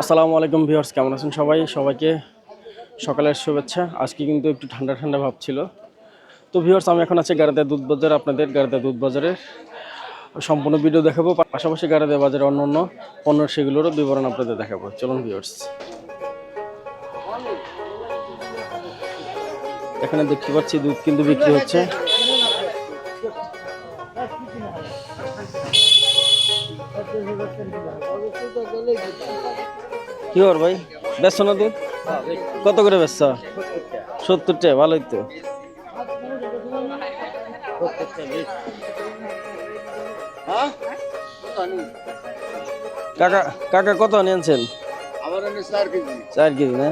আসসালামু আলাইকুম ভিউয়ার্স, কেমন আছেন সবাই? সবাইকে সকালের শুভেচ্ছা। আজকে কিন্তু একটু ঠান্ডা ঠান্ডা ভাব ছিল। তো ভিউয়ার্স, আমি এখন আছি গাড়িতে দুধ বাজার আপনাদের গাড়িতে দুধ বাজারের সম্পূর্ণ ভিডিও দেখাবো। পাশাপাশি গাড়িতে বাজারে অন্য অন্য পণ্য সেগুলোরও বিবরণ আপনাদের দেখাবো। চলুন ভিউয়ার্স। এখানে দেখতে পাচ্ছি দুধ কিন্তু বিক্রি হচ্ছে। কি কর ভাই? বেচছো না দুধ? কত করে বেচছ? সত্তর টাকা ভালোই তো। কাকা কাকা কত নিয়েছেন চার কেজি। না?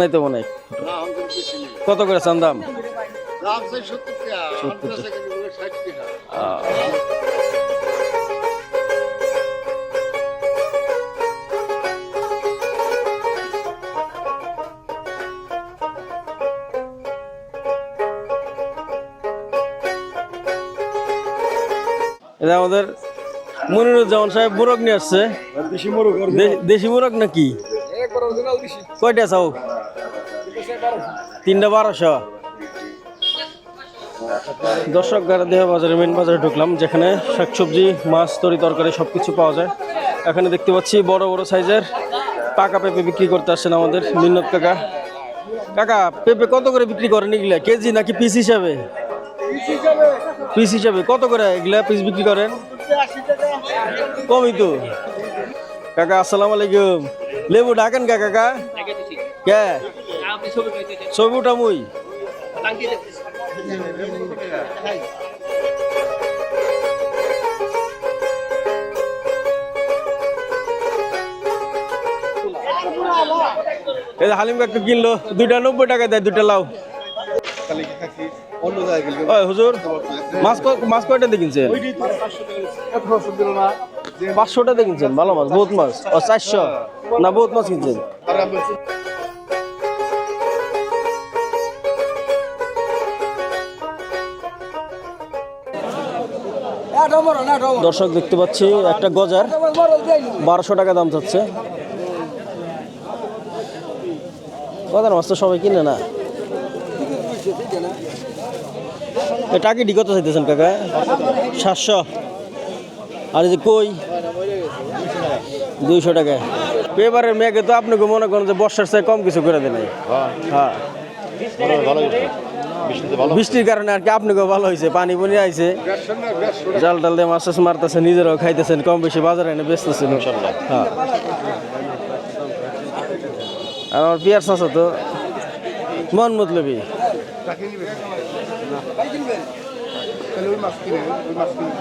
নাই তো মনে হয়। না আমি তো নেই। কত করে চান দাম? সত্তর টাকা। এটা আমাদের মনিরুজ্জামান সাহেব মুরগ নিয়ে আসছে। দেশি মুরগ নাকি? কয়টা চাও তিনটা বারোশো। দর্শক দেহ বাজারে মেন বাজারে ঢুকলাম যেখানে শাকসবজি মাছ তরি তরকারি সব কিছু পাওয়া যায়। এখানে দেখতে পাচ্ছি বড় বড় সাইজের পাকা পেঁপে বিক্রি করতে আসছেন আমাদের মিন্নত কাকা। কাকা পেঁপে কত করে বিক্রি করেন এগুলা? কেজি নাকি পিস হিসাবে পিস হিসাবে কত করে এগুলা পিস বিক্রি করেন? কমই তো। কাকা, আসসালামু আলাইকুম। লেবু ডাকেন কা কাকা? কে? ছবি উঠামুই এই হালিম কাকু কিনলো, দুইটা নব্বই টাকা দেয়, দুইটা লাউ। হুজুর মাছ কিনছেন? কিনছেন? ভালো মাছ বহুত মাছ। ও চারশো? না বহুত মাছ কিনছেন? দর্শক দেখতে পাচ্ছি একটা গজার বারোশো টাকা দাম চাচ্ছে। গজার মাছ তো সবাই কিনে না। এ টাকি কত চাইতেছেন কাকা? সাতশো। আর যে কই? দুইশো টাকা। পেপারের মেঘে তো আপনাকে মনে করেন যে বর্ষার চেয়ে কম কিছু করে দেয় হ্যাঁ। বৃষ্টির কারণে আর কি আপনাকেও ভালো হয়েছে পানি পানি আইছে। জাল টাল দিয়ে মাছ মারতেছে নিজেরাও খাইতেছেন কম বেশি বাজারে এনে বেচতেছেন হ্যাঁ। আর আমার পিয়ার চাষা তো মন মতলবি। টাকা সাথে তাহলে ওই মাছ কিনে, ওই মাছ কিনে।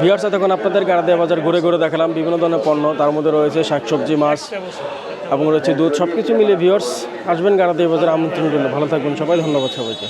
ভিয়ার্স তখন আপনাদের বাজার ঘুরে ঘুরে দেখালাম বিভিন্ন ধরনের পণ্য। তার মধ্যে রয়েছে শাকসবজি মাছ এবং রয়েছে দুধ। সব কিছু মিলে ভিয়ার্স আসবেন গাড়াদিয়া বাজার আমন্ত্রণ জন্য। ভালো থাকবেন সবাই ধন্যবাদ সবাইকে।